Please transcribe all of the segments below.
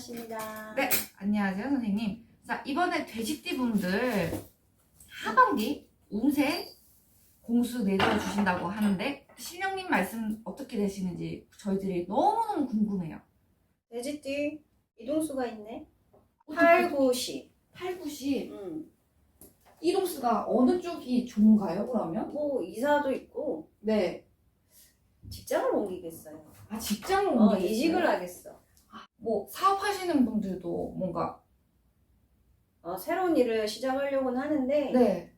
반갑습니다. 네, 안녕하세요, 선생님. 자, 이번에 돼지띠 분들 하반기 운세 공수 내려주신다고 하는데, 신령님 말씀 어떻게 되시는지 저희들이 너무너무 궁금해요. 돼지띠 이동수가 있네. 8, 9, 10. 8, 9, 10. 음. 이동수가 어느 쪽이 좋은가요, 그러면? 뭐 이사도 있고 네. 직장을 옮기겠어요. 아, 직장을 어, 옮기겠어요? 이직을 하겠어. 뭐, 사업하시는 분들도 뭔가, 어, 새로운 일을 시작하려고는 하는데 네.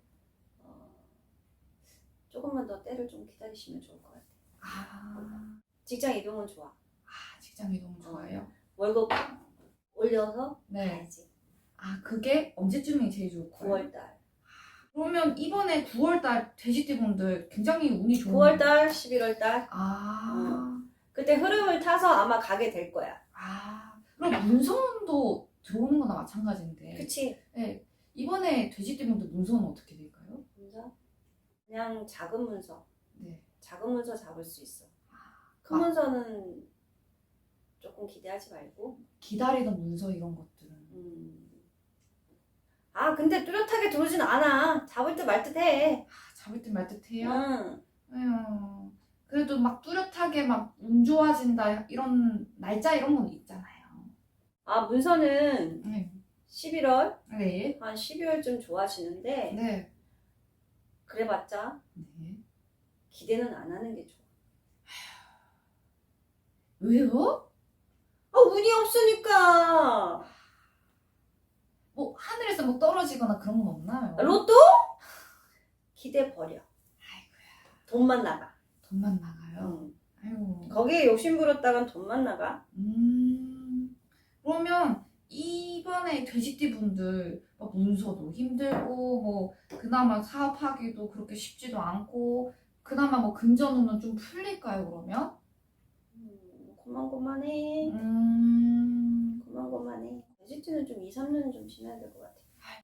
어, 조금만 더 때를 좀 기다리시면 좋을 것 같아요. 아, 직장 이동은 좋아. 아 직장 이동 좋아요? 월급 올려서 네. 가야지. 아, 그게 언제쯤이 제일 좋을까요? 9월달. 그러면 이번에 9월달 돼지띠 분들 굉장히 운이 좋은 9월달, 11월달. 아, 그때 흐름을 타서 아마 가게 될 거야. 아 그럼 문서운도 들어오는 거나 마찬가지인데 그치? 네. 이번에 돼지띠분들 문서는 어떻게 될까요? 문서? 그냥 작은 문서. 네. 작은 문서 잡을 수 있어. 큰 아. 문서는 조금 기대하지 말고. 기다리던 문서 이런 것들은 음. 아 근데 뚜렷하게 들어오진 않아. 잡을 듯 말 듯해. 아, 잡을 듯 말 듯해요. 응. 에휴, 그래도 막 뚜렷하게 막 운 좋아진다 이런 날짜 이런 건 있잖아요. 아 문서는 네. 11월 네. 한 12월쯤 좋아지는데 네. 그래봤자 네. 기대는 안 하는 게 좋아. 왜요? 아 운이 없으니까. 뭐 하늘에서 뭐 떨어지거나 그런 건 없나요? 로또? 기대 버려. 돈만 나가. 돈만 나가요. 응. 아유. 거기에 욕심 부렸다간 돈만 나가. 음. 그러면 이번에 돼지띠 분들 막 문서도 힘들고 뭐 그나마 사업하기도 그렇게 쉽지도 않고 그나마 뭐 금전운은 좀 풀릴까요 그러면? 음, 고만고만해. 음. 고만고만해. 돼지띠는 좀 2, 3년은 좀 지나야 될 것 같아.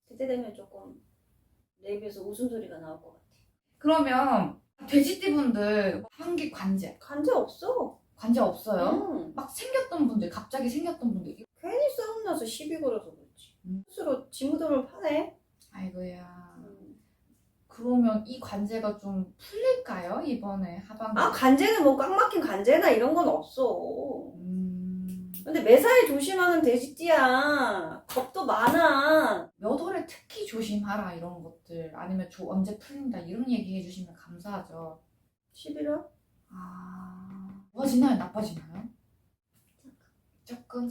그때 되면 조금 내 입에서 웃음소리가 나올 것 같아. 그러면 돼지띠 분들 한기 관제 관제 없어. 관제 없어요? 응. 막 생겼던 분들 갑자기 생겼던 분들 괜히 싸움 나서 시비 걸어서 그렇지. 음. 스스로 지무덤을 파네. 아이고야. 음. 그러면 이 관제가 좀 풀릴까요 이번에 하반기? 아 관제는 뭐 꽉 막힌 관제나 이런 건 없어. 음. 근데 매사에 조심하는 돼지띠야. 겁도 많아. 몇 월에 특히 조심하라 이런 것들 아니면 조, 언제 풀린다 이런 얘기 해주시면 감사하죠. 11월? 아 좋아지나요 나빠지나요? 조금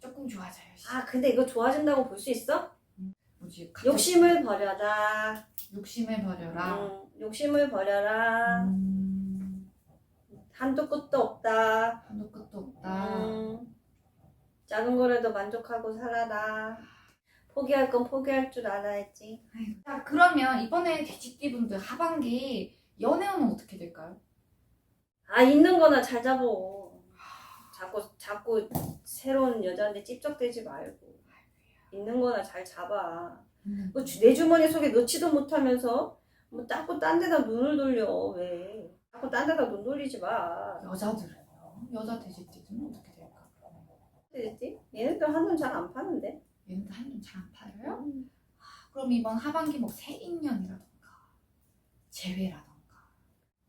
조금 좋아져요. 아 근데 이거 좋아진다고 볼 수 있어? 뭐지? 갑자기 욕심을 버려라. 욕심을 버려라. 응, 욕심을 버려라. 음, 한도 끝도 없다. 한도 끝도 없다. 음, 작은 거라도 만족하고 살아라. 포기할 건 포기할 줄 알아야지. 자 그러면 이번에 돼지띠분들 하반기 연애운은 어떻게 될까요? 아 있는 거나 잘 잡어. 자꾸 자꾸 새로운 여자한테 찝적대지 말고 있는 거나 잘 잡아. 음. 뭐내 주머니 속에 넣지도 못하면서 뭐 자꾸 딴 데다 눈을 돌려 왜? 자꾸 딴 데다 눈 돌리지 마. 여자들은요? 여자 돼지띠들은 어떻게? 얘네들 한눈 잘 안 파는데. 얘네들 한눈 잘 안 팔아요? 그럼 이번 하반기 뭐 새인년이라던가 재회라던가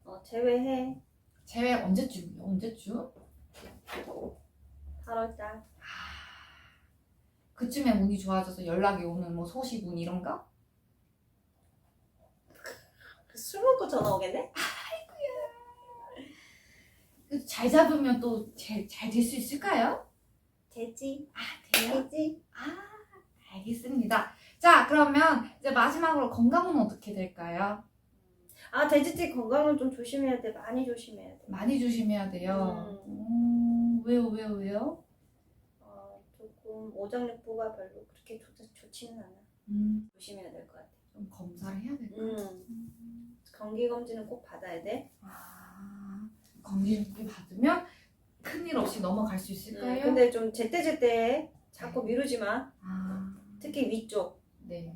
어 제외해. 재회 언제쯤이요? 언제쯤? 8월달. 그쯤에 운이 좋아져서 연락이 오는 뭐 소식운 이런가? 술 먹고 전화 오겠네? 그잘 잡으면 또 잘 될 수 있을까요? 되지. 아 돼요? 되지. 아 알겠습니다. 자 그러면 이제 마지막으로 건강은 어떻게 될까요? 아 돼지띠 건강은 좀 조심해야 돼. 많이 조심해야 돼. 많이 조심해야 돼요. 음, 왜요 왜요 왜요? 어, 조금 오장육부가 별로 그렇게 좋, 좋지는 않아. 음, 조심해야 될 것 같아. 좀 검사를 해야 될까요? 음. 음. 경기 검진은 꼭 받아야 돼. 아, 검진을 받으면 큰일 없이 넘어갈 수 있을까요? 음, 근데 좀 제때제때 자꾸 미루지 마. 아, 특히 위쪽, 네.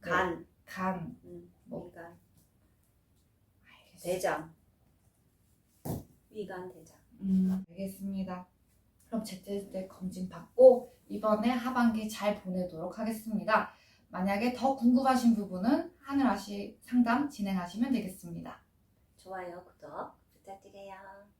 간, 간, 음, 뭐? 위간, 알겠습니다. 대장. 위간, 대장. 음, 알겠습니다. 그럼 제때제때 검진 받고 이번에 하반기 잘 보내도록 하겠습니다. 만약에 더 궁금하신 부분은 하늘아시 상담 진행하시면 되겠습니다. 좋아요, 구독 부탁드려요.